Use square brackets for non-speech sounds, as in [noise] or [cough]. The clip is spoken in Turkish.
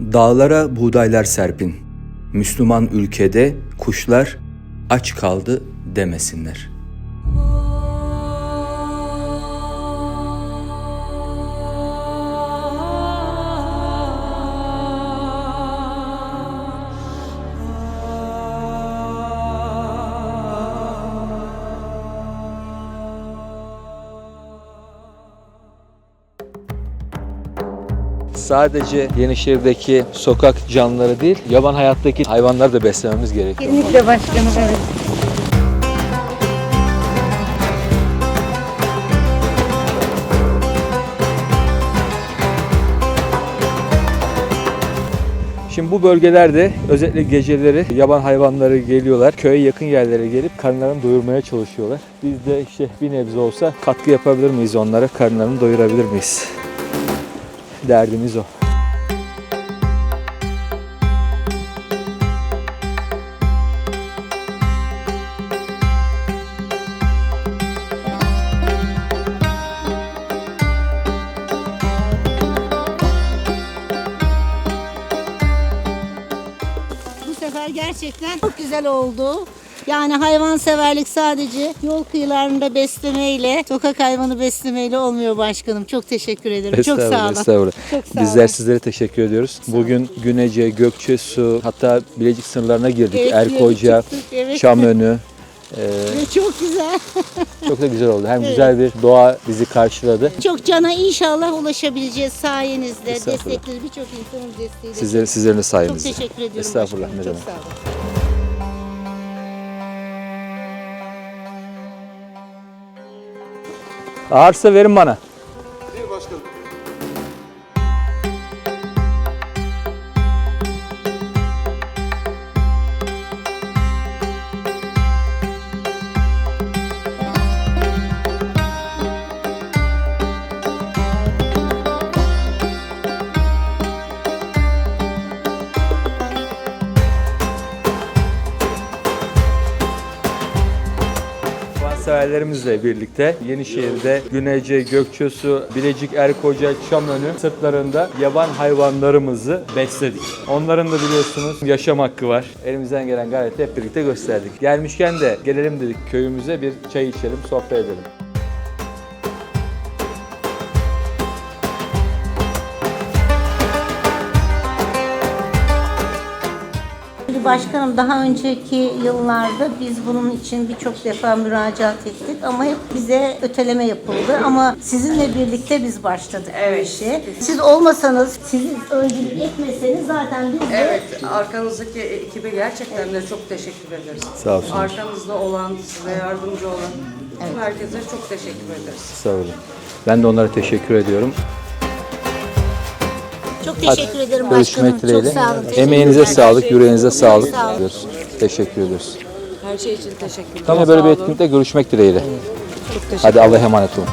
Dağlara buğdaylar serpin. Müslüman ülkede kuşlar aç kaldı demesinler. Sadece Yenişehir'deki sokak canlıları değil, yaban hayattaki hayvanları da beslememiz gerekiyor. Kesinlikle başkanım evet. Şimdi bu bölgelerde özellikle geceleri yaban hayvanları geliyorlar. Köye yakın yerlere gelip karınlarını doyurmaya çalışıyorlar. Biz de işte bir nebze olsa katkı yapabilir miyiz onlara? Karınlarını doyurabilir miyiz? Derdimiz o. Bu sefer gerçekten çok güzel oldu. Yani hayvanseverlik sadece yol kıyılarında beslemeyle, sokak hayvanı beslemeyle olmuyor başkanım. Çok teşekkür ederim. Çok sağ olun. estağfurullah. Çok sağ Bizler olun. sizlere teşekkür ediyoruz. Bugün Günece, Gökçesu, hatta Bilecik sınırlarına girdik. Evet, Erkoca, çıktık, evet. Çamönü. Ee, Çok güzel. çok da güzel oldu. Hem [laughs] Evet. güzel bir doğa bizi karşıladı. Çok cana inşallah ulaşabileceğiz sayenizde. Destekleri birçok insanın desteğiyle. Sizlerin, sizlerin de Çok sayenizde. teşekkür ediyorum Estağfurullah, Çok sağ olun. Ağırsa verin bana. Severlerimizle birlikte Yenişehir'de Güneyce, Gökçesu, Bilecik, Erkoca, Çamönü sırtlarında yaban hayvanlarımızı besledik. Onların da biliyorsunuz yaşam hakkı var. Elimizden gelen gayreti hep birlikte gösterdik. Gelmişken de gelelim dedik köyümüze bir çay içelim, sohbet edelim. Başkanım daha önceki yıllarda biz bunun için birçok defa müracaat ettik ama hep bize öteleme yapıldı. Ama sizinle birlikte biz başladık bu işe. Siz olmasanız, siz öncülük etmeseniz zaten biz de Evet, arkanızdaki ekibe gerçekten de çok teşekkür ederiz. Sağ olsun. Arkanızda olan, size yardımcı olan tüm herkese çok teşekkür ederiz. Sağ olun. Ben de onlara teşekkür ediyorum. Çok teşekkür ederim başkanım. Görüşmek Çok dileğiyle. sağ olun. Emeğinize sağlık, yüreğinize sağlık. Sağ olun. diyoruz. Teşekkür ediyoruz. Her şey için teşekkürler. Yine böyle bir etkinlikte görüşmek dileğiyle. Hadi Allah'a emanet olun.